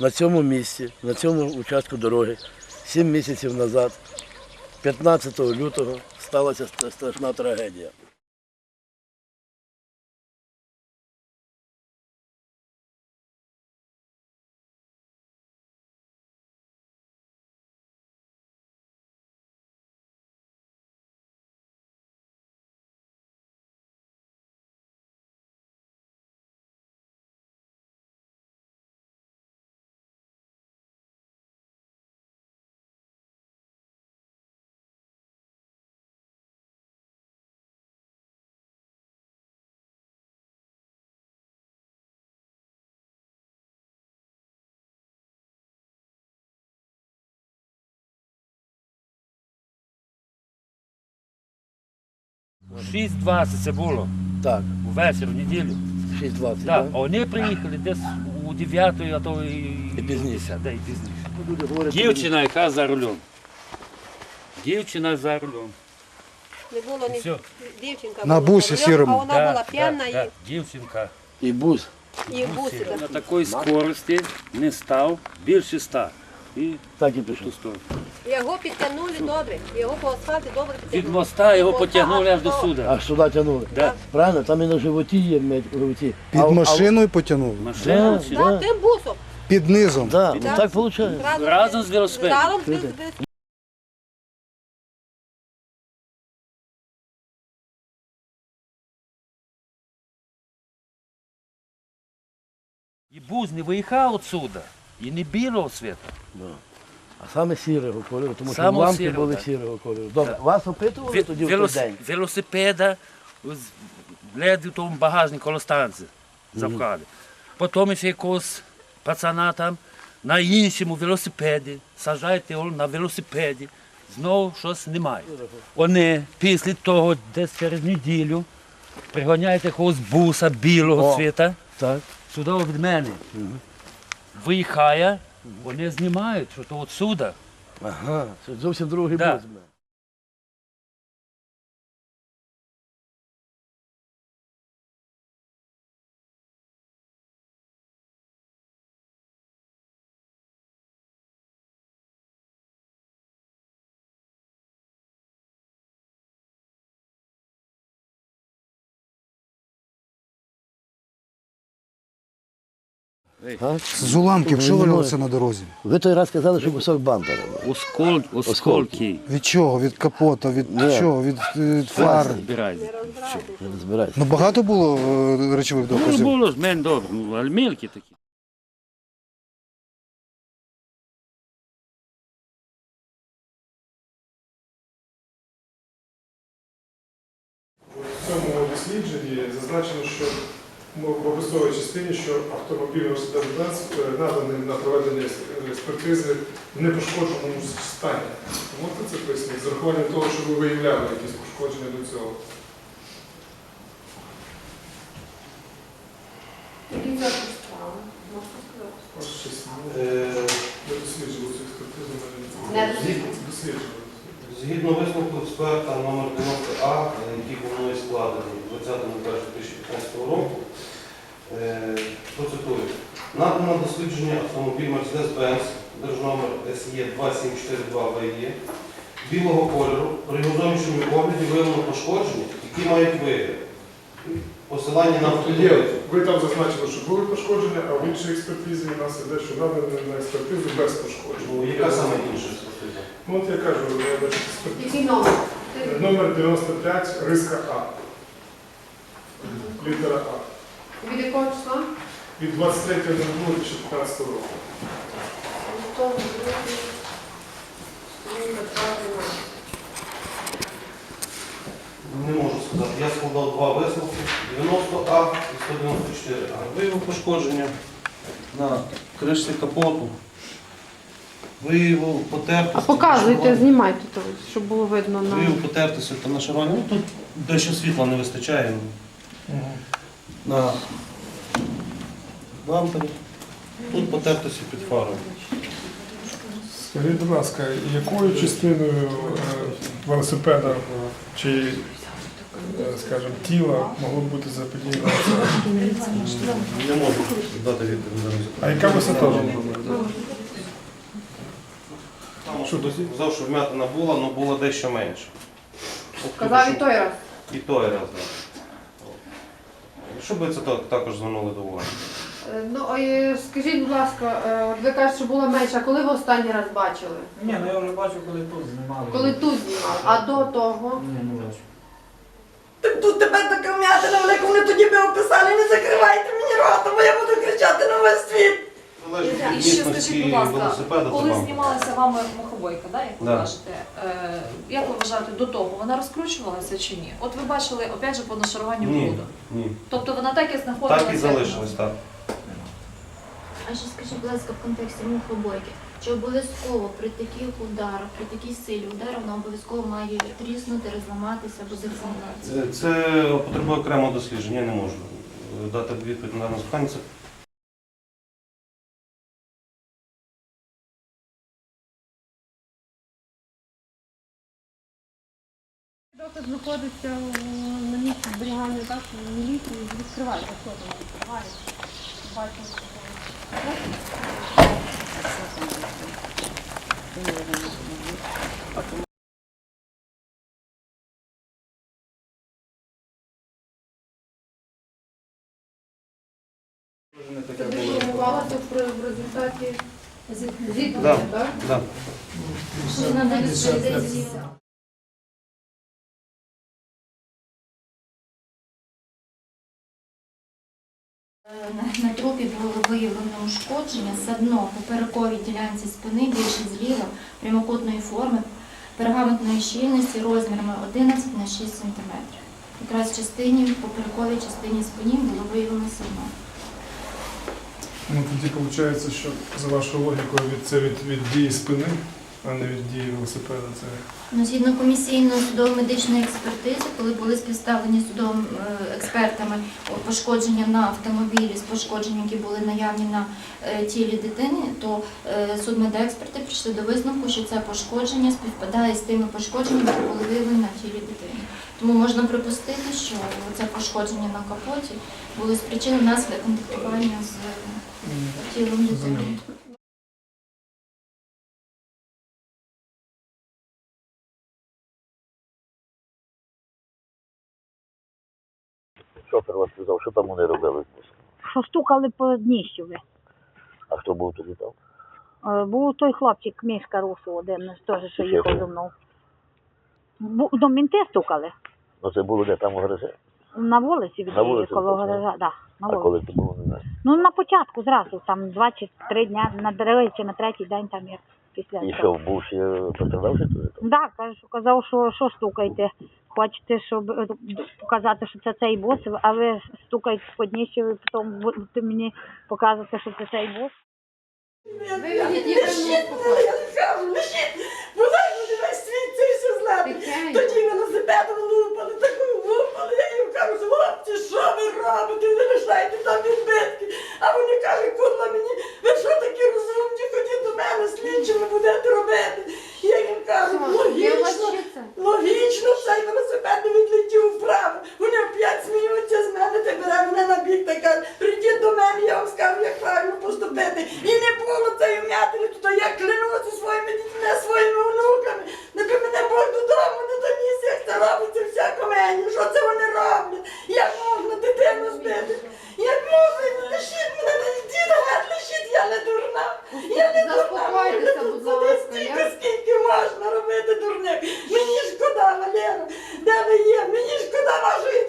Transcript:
на цьому місці, на цьому участку дороги, 7 місяців назад, 15 лютого, сталася страшна трагедія. 6.20 це було Так, увечері, в неділю. 6.20. Так, так? а вони приїхали десь у 9 а то і, І пізніше. Да, і пізніше. Люди говорять, Дівчина, яка за рулем. Дівчина за рулем. Не було ні Все. дівчинка. На була бусі за рулем, сірому. А вона була п'яна да, і, Дівчинка. і бус. і в бусі. На так. такій скорості не став, більше ста. І Так і пішов. Його підтягнули добре. Його по асфальті добре Від підтягнули. моста його потягнули аж до аж суду. Аж сюди тягнули. Да. Правильно? Там і на животі є мед в животі. Під А- машиною потягнули. Машина Да, чи? да. Так, тим бусом. Під низом. Да, ну так виходить. Разом з велосипедом. Разом з велосипедом. І буз не виїхав отсюда. І не білого світу. А саме сірого кольору, тому що Саме лампи сірого, були так. сірого кольору. Добре, вас опитували Ве- тоді в той день? Велосипеда з- ледь в тому багажнику коло станції запхали. Потім ще якогось пацана там на іншому велосипеді, саджаєте його на велосипеді, знову щось немає. Вони після того, десь через неділю, приганяють якогось буса білого О. цвіта, Так. сюди від мене. Виїхає, вони знімають, що то отсюда. Ага, це зовсім другий Да. бус. А? З уламків що валялося на дорозі? Ви той раз казали, що кусок бампера. Оскол, осколки. Від чого? Від капота, від Ні. чого? Від е, фар. Збирайте. Не. Ну багато було е, речових Ну, доказів. було ж менш добре, ну, але мілкі такі. В цьому дослідженні зазначено, що в обов'язковій частині, що автомобіль Мерседес-Бенц е, наданий на проведення експертизи в непошкодженому стані. Можете це пояснити? З урахуванням того, що ви виявляли якісь пошкодження до цього. Ну. Не досліджували. Згідно висновку експерта номер 90А, який планує складений 20.01.2015 року, е, процитую. Надано дослідження автомобіль Mercedes-Benz, держномер SE 2742 VE, білого кольору, при зовнішньому огляді виявлено пошкодження, які мають вигляд. Посилання на автомобіль. ви там зазначили, що були пошкодження, а в іншій експертизі у нас іде, що надані на експертизу без пошкоджень. Ну, Яка саме інша експертиза? Ну, от я кажу, я бачу. Який номер? Номер 95, риска А. Літера А. Від якого числа? Від 23.02.2015 року. Не можу сказати. Я складав два висновки 90А і 194А. Виявив пошкодження на кришці капоту. Виявив потертості. А показуйте, знімайте то, щоб було видно на. Виявив потертості та на шароні. Ну тут дещо світла не вистачає. На бампері. Тут потертості під фарою. Скажіть, будь ласка, якою частиною е, велосипеда чи е, скажімо, тіла могло бути заподіяно. Не можу дати відповідь. А яка висота? Що вмятина була, але була дещо менше. Казав і той раз. І той раз, так. Щоб ви це так- також звернули до уваги. Е, Ну, е, скажіть, будь ласка, е, от ви кажете, що була менша, а коли ви останній раз бачили? Ні, ну я вже бачу, коли тут знімали. Коли тут знімали, а до того? Ні, не бачу. Тут тебе така м'ятина велика, вони тоді би описали, не закривайте мені рота, бо я буду кричати на весь світ. Залежить від І ще скажіть, будь ласка, велосипеда, коли знімалася вами мохобойка, да, як ви Да. кажете, е, як ви вважаєте до того, вона розкручувалася чи ні? От ви бачили, опять же, по нашаруванню Ні, бруду. ні. Тобто вона так і знаходилася. Так і як залишилось, так. А ще скажіть, будь ласка, в контексті мухобойки, чи обов'язково при таких ударах, при такій силі удару вона обов'язково має тріснути, розламатися або зеркалитися? Це, це потребує окремого дослідження, я не можу е, дати відповідь на дане запитання. Це Доки знаходиться на місці зберігання так, міліції, відкривається, що там відкривається. Бачимо, деформувалося в результаті зіткнення, Да. так? да. Що треба відповідати? На, на трупі було виявлено ушкодження садно поперековій ділянці спини більше зліва, прямокутної форми, пергаментної щільності розмірами 11 на 6 см. Якраз в частині, поперековій частині спині було виявлено садно. Ну тоді виходить, що за вашою логікою це від, від дії спини, а не від дії велосипеда. Це Ну, згідно комісійної судово-медичної експертизи, коли були співставлені судовими е, експертами пошкодження на автомобілі з пошкодженням, які були наявні на е, тілі дитини, то е, судмедексперти прийшли до висновку, що це пошкодження співпадає з тими пошкодженнями, які були виявлені на тілі дитини. Тому можна припустити, що це пошкодження на капоті було спричинено наслідок контактування з тілом дитини. Шофер вас сказав, що там вони робили. що стукали по дніщові. А хто був тоді там? Е, Був той хлопчик, Мішка Русу, один теж, що їхав зі мною. Бу- До мінти стукали. Ну це було де там у гаражі? На вулиці від На вулиці коло так, гаража, да, на А вулиці. коли це було, не знаю. Ну на початку зразу, там два чи три дня на дереві чи на третій день там як після І цього. що, був ще пострадавши туди? там? Да, каже, що казав, що, що стукаєте. Хочете, щоб е, показати, що це цей бос, а ви стукаєте по дніщеві, потім будете мені показувати, що це цей бос. Все знати. Тоді велосипедом лупали, таку лупали, я їм кажу, хлопці, що ви робите, ви лишаєте там відбитки. А вони кажуть, курва мені, ви що такі розумні, ходіть до мене, слідчими будете робити. Я їм кажу, Що, є у вас логічно, ще це? логічно, цей велосипед не відлетів вправо. Вони опять сміються з мене, ти бере мене на бік та каже, прийдіть до мене, я вам скажу, як правильно поступити. І не було цієї вмятини, то я клянуся своїми дітьми, своїми внуками. Не би мене Бог додому не доніс, як це робиться камені. Що це вони роблять? Як можна дитину збити? Як можна? Лишіть мене, діда, геть, лишіть, я не дурна. Я не дурна. Сюди стільки, скільки можна робити дурних. Мені шкода, Валера, де ви є? Мені шкода вашої